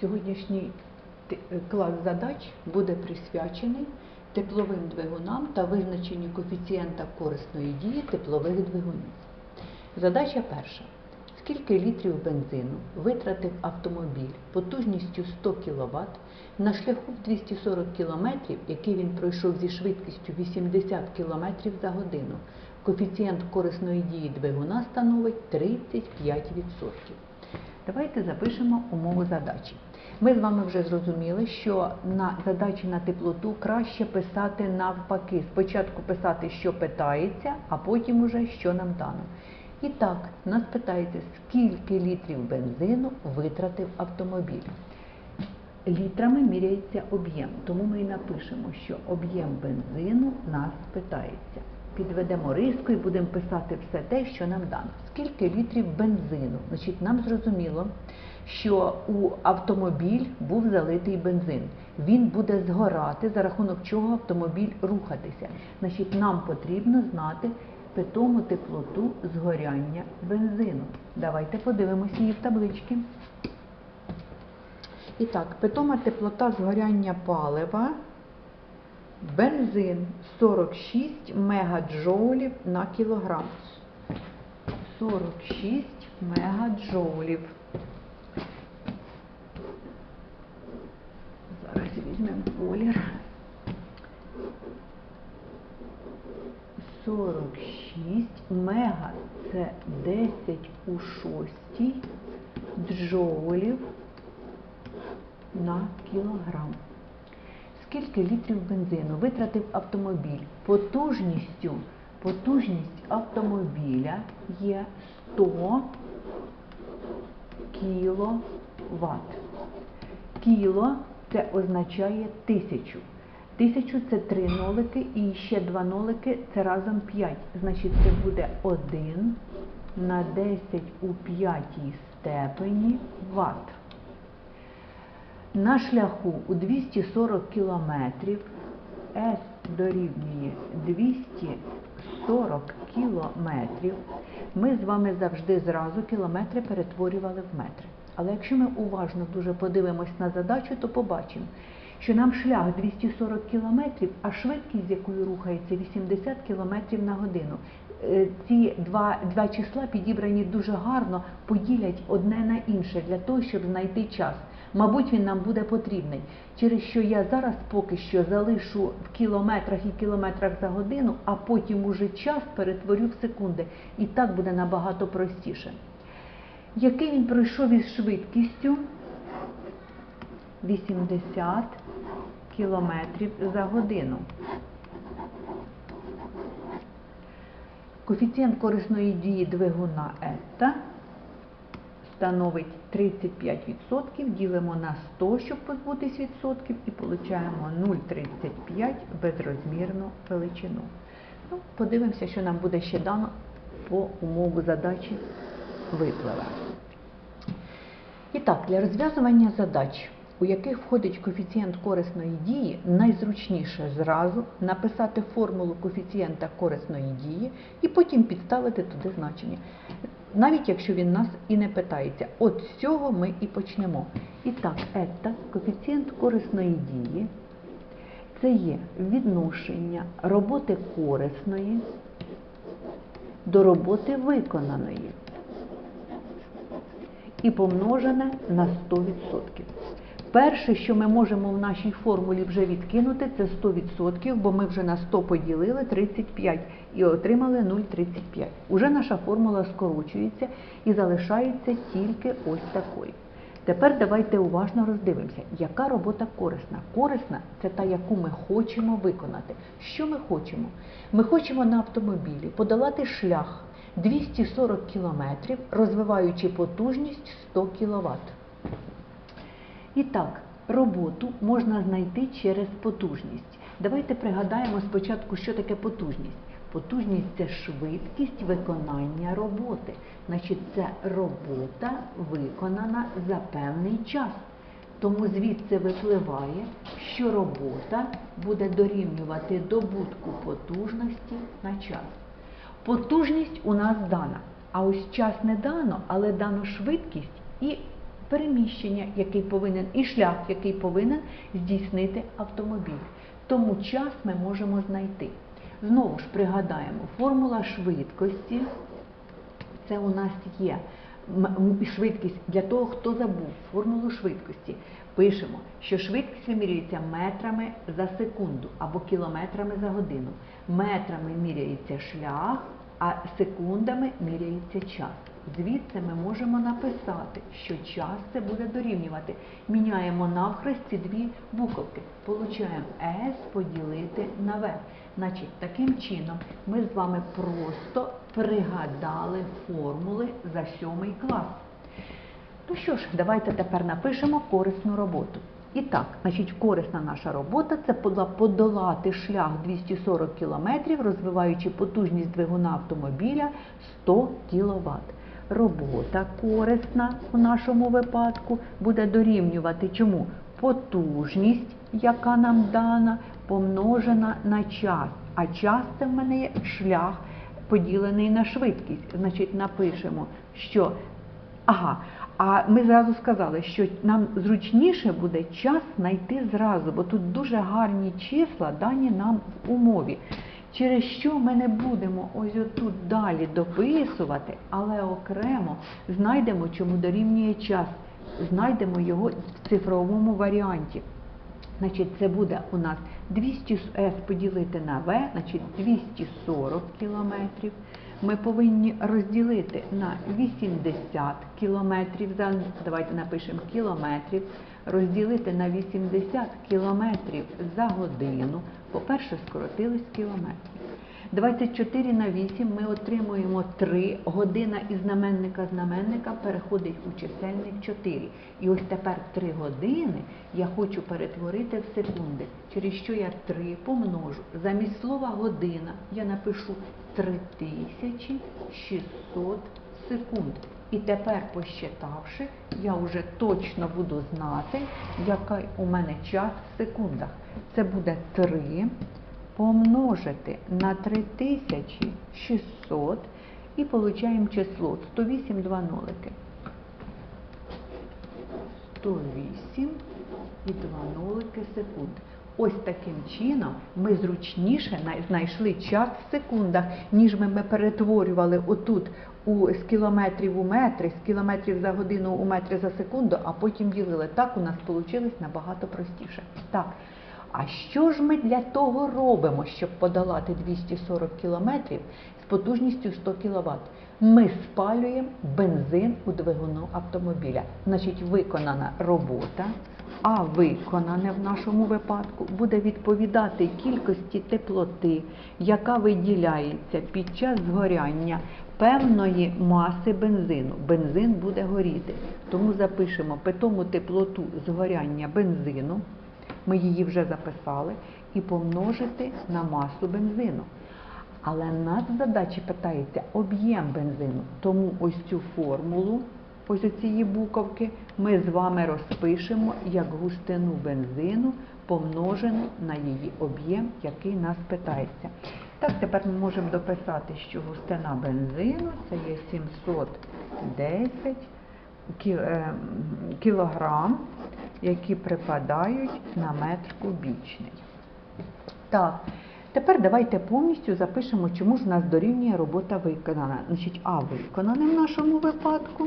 Сьогоднішній е, клас задач буде присвячений тепловим двигунам та визначенню коефіцієнта корисної дії теплових двигунів. Задача перша. Скільки літрів бензину витратив автомобіль потужністю 100 кВт на шляху в 240 км, який він пройшов зі швидкістю 80 км за годину? Коефіцієнт корисної дії двигуна становить 35%. Давайте запишемо умову задачі. Ми з вами вже зрозуміли, що на задачі на теплоту краще писати навпаки. Спочатку писати, що питається, а потім уже що нам дано. І так, нас питається, скільки літрів бензину витратив автомобіль. Літрами міряється об'єм, тому ми і напишемо, що об'єм бензину нас питається. Підведемо риску і будемо писати все те, що нам дано. Скільки літрів бензину? Значить, нам зрозуміло, що у автомобіль був залитий бензин. Він буде згорати, за рахунок чого автомобіль рухатися. Значить, нам потрібно знати питому теплоту згоряння бензину. Давайте подивимося її в табличці. І так, питома теплота згоряння палива. Бензин 46 мегаджоулів на кілограм. 46 мегаджоулів. Зараз візьмемо колір. 46 мега це 10 у 6 джоулів на кілограм. Скільки літрів бензину витратив автомобіль? Потужністю, потужність автомобіля є 100 кіловат. Кіло це означає тисячу. Тисячу це три нолики і ще два нолики це разом 5. Значить, це буде 1 на 10 у п'ятій степені ватт. На шляху у 240 кілометрів S дорівнює 240 кілометрів. Ми з вами завжди зразу кілометри перетворювали в метри. Але якщо ми уважно дуже подивимось на задачу, то побачимо, що нам шлях 240 кілометрів, а швидкість, з якою рухається 80 кілометрів на годину. Е, Ці два, два числа підібрані дуже гарно, поділять одне на інше для того, щоб знайти час. Мабуть, він нам буде потрібний. Через що я зараз поки що залишу в кілометрах і кілометрах за годину, а потім уже час перетворю в секунди. І так буде набагато простіше. Який він пройшов із швидкістю 80 кілометрів за годину. Коефіцієнт корисної дії двигуна ета становить 35%, ділимо на 100, щоб позбутись відсотків, і отримаємо 0,35 безрозмірну величину. Ну, подивимося, що нам буде ще дано по умову задачі випливе. І так, для розв'язування задач, у яких входить коефіцієнт корисної дії, найзручніше зразу написати формулу коефіцієнта корисної дії і потім підставити туди значення. Навіть якщо він нас і не питається. От з цього ми і почнемо. І так, ета, коефіцієнт корисної дії, це є відношення роботи корисної до роботи виконаної і помножене на 100%. Перше, що ми можемо в нашій формулі вже відкинути, це 100%, бо ми вже на 100 поділили 35 і отримали 0,35. Уже наша формула скорочується і залишається тільки ось такою. Тепер давайте уважно роздивимося, яка робота корисна. Корисна це та, яку ми хочемо виконати. Що ми хочемо? Ми хочемо на автомобілі подолати шлях 240 км, розвиваючи потужність 100 кВт. І так, роботу можна знайти через потужність. Давайте пригадаємо спочатку, що таке потужність. Потужність це швидкість виконання роботи. Значить, це робота виконана за певний час. Тому звідси випливає, що робота буде дорівнювати добутку потужності на час. Потужність у нас дана, а ось час не дано, але дано швидкість і переміщення, який повинен, і шлях, який повинен здійснити автомобіль. Тому час ми можемо знайти. Знову ж пригадаємо, формула швидкості це у нас є швидкість для того, хто забув формулу швидкості. Пишемо, що швидкість вимірюється метрами за секунду або кілометрами за годину. Метрами міряється шлях, а секундами міряється час. Звідси ми можемо написати, що час це буде дорівнювати. Міняємо навхрест ці дві буковки. Получаємо S поділити на V. Значить, таким чином ми з вами просто пригадали формули за сьомий клас. Ну що ж, давайте тепер напишемо корисну роботу. І так, значить, корисна наша робота це подолати шлях 240 км, розвиваючи потужність двигуна автомобіля 100 кВт. Робота корисна у нашому випадку буде дорівнювати чому? Потужність, яка нам дана, помножена на час. А час це в мене є шлях поділений на швидкість. Значить, напишемо, що Ага, а ми зразу сказали, що нам зручніше буде час знайти зразу, бо тут дуже гарні числа дані нам в умові. Через що ми не будемо ось отут далі дописувати, але окремо знайдемо, чому дорівнює час. Знайдемо його в цифровому варіанті. Значить, це буде у нас 200 S поділити на V, значить 240 кілометрів. Ми повинні розділити на 80 кілометрів. Давайте напишемо кілометрів. Розділити на 80 кілометрів за годину. По-перше, скоротились кілометрів. 24 на 8 ми отримуємо 3. Година із знаменника знаменника переходить у чисельник 4. І ось тепер 3 години я хочу перетворити в секунди, через що я 3 помножу. Замість слова година я напишу 3600 секунд. І тепер, посчитавши, я вже точно буду знати, який у мене час в секундах. Це буде 3 помножити на 3600 і получаємо число 108 два нолики. 108 і 2 нолики секунд. Ось таким чином ми зручніше най- знайшли час в секундах, ніж ми, ми перетворювали отут у, з кілометрів у метри, з кілометрів за годину у метри за секунду, а потім ділили. Так у нас вийшло набагато простіше. Так. А що ж ми для того робимо, щоб подолати 240 кілометрів з потужністю 100 кВт? Ми спалюємо бензин у двигуну автомобіля. Значить, виконана робота, а виконане в нашому випадку буде відповідати кількості теплоти, яка виділяється під час згоряння певної маси бензину. Бензин буде горіти. Тому запишемо питому теплоту згоряння бензину ми її вже записали, і помножити на масу бензину. Але нас в задачі питається об'єм бензину. Тому ось цю формулу, ось цієї буковки, ми з вами розпишемо як густину бензину, помножену на її об'єм, який нас питається. Так, тепер ми можемо дописати, що густина бензину це є 710 е, кілограм, які припадають на метр кубічний. Так, тепер давайте повністю запишемо, чому ж у нас дорівнює робота виконана. Значить, А виконане в нашому випадку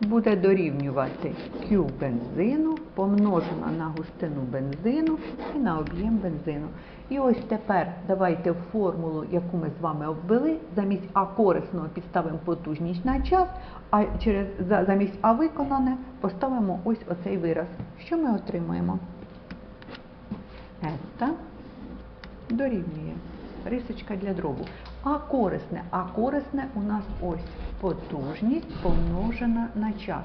буде дорівнювати Q бензину помножено на густину бензину і на об'єм бензину. І ось тепер давайте формулу, яку ми з вами обвели, замість А корисного підставимо потужність на час, а через, замість А виконане поставимо ось оцей вираз. Що ми отримаємо? Ета дорівнює. Рисочка для дробу. А корисне. А корисне у нас ось потужність помножена на час.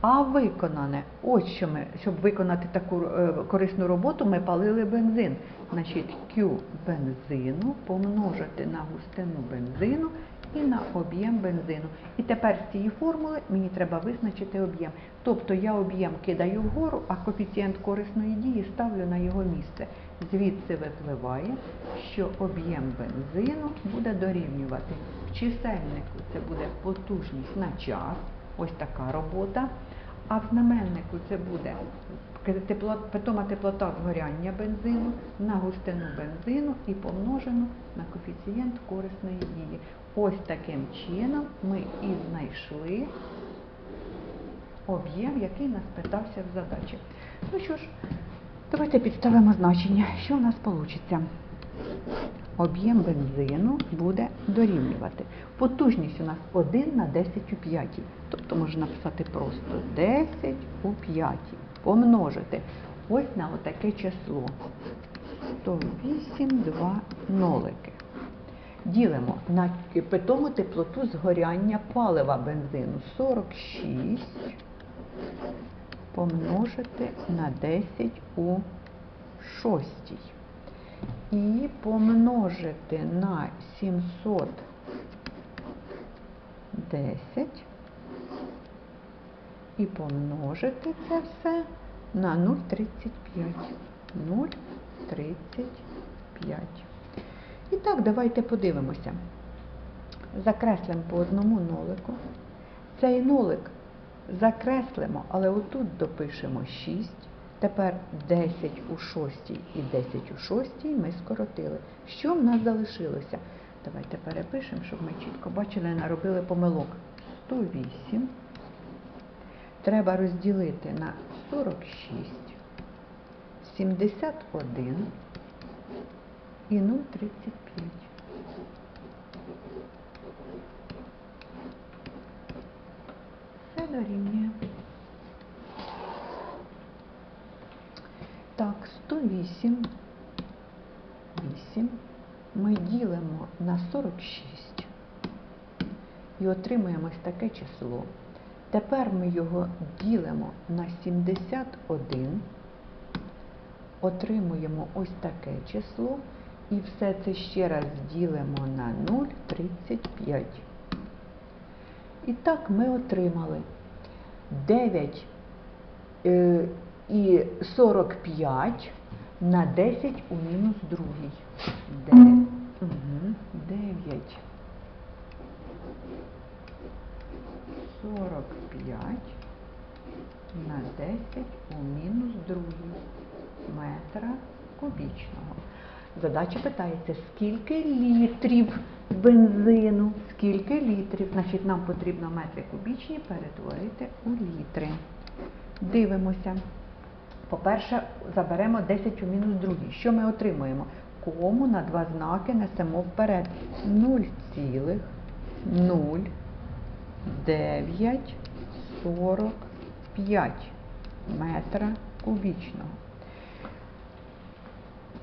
А виконане, ось що ми, щоб виконати таку е, корисну роботу, ми палили бензин. Значить, Q бензину помножити на густину бензину і на об'єм бензину. І тепер з цієї формули мені треба визначити об'єм. Тобто я об'єм кидаю вгору, а коефіцієнт корисної дії ставлю на його місце. Звідси випливає, що об'єм бензину буде дорівнювати. В чисельнику це буде потужність на час, ось така робота. А в знаменнику це буде питома теплота згоряння бензину на густину бензину і помножено на коефіцієнт корисної дії. Ось таким чином ми і знайшли об'єм, який нас питався в задачі. Ну що ж, давайте підставимо значення. Що у нас вийде? Об'єм бензину буде дорівнювати. Потужність у нас 1 на 10 у 5. Тобто можна написати просто 10 у 5. Помножити ось на отаке число. 108, 2 нолики. Ділимо на питому теплоту згоряння палива бензину 46 помножити на 10 у 6 і помножити на 710 і помножити це все на 0,35. 0,35. І так, давайте подивимося. Закреслимо по одному нолику. Цей нолик закреслимо, але отут допишемо 6. Тепер 10 у 6 і 10 у 6 ми скоротили. Що в нас залишилося? Давайте перепишемо, щоб ми чітко бачили, наробили помилок. 108. Треба розділити на 46, 71 і 0,35. Все дорівнює. Так, 108, 8 ми ділимо на 46 і отримуємо ось таке число. Тепер ми його ділимо на 71, отримуємо ось таке число і все це ще раз ділимо на 0,35. І так ми отримали 9 е, і 45 на 10 у мінус другий. 9. Угу. 9. 45 на 10 у мінус другий метра кубічного. Задача питається, скільки літрів бензину, скільки літрів, значить нам потрібно метри кубічні перетворити у літри. Дивимося. По-перше, заберемо 10 у мінус другий. Що ми отримуємо? Кому на два знаки несемо вперед 0,0945 метра кубічного.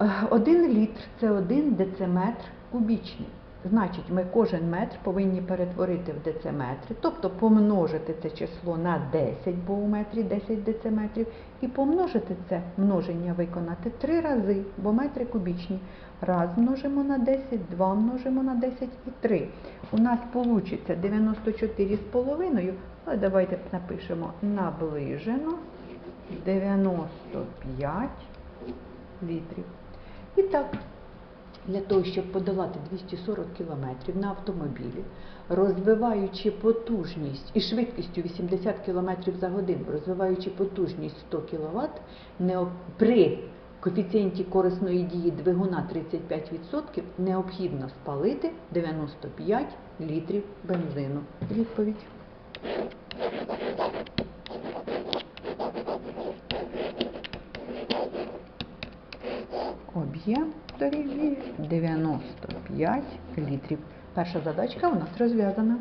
Е, Один літр це один дециметр кубічний. Значить, ми кожен метр повинні перетворити в дециметри, тобто помножити це число на 10, бо у метрі 10 дециметрів, і помножити це множення виконати три рази, бо метри кубічні. Раз множимо на 10, два множимо на 10 і 3. У нас вийде 94,5, але давайте напишемо наближено 95 літрів. І так, для того, щоб подолати 240 км на автомобілі, розвиваючи потужність і швидкістю 80 км за годину, розвиваючи потужність 100 кВт, при коефіцієнті корисної дії двигуна 35% необхідно спалити 95 літрів бензину. Відповідь. Об'єм дорівнює 95 літрів. Перша задачка у нас розв'язана.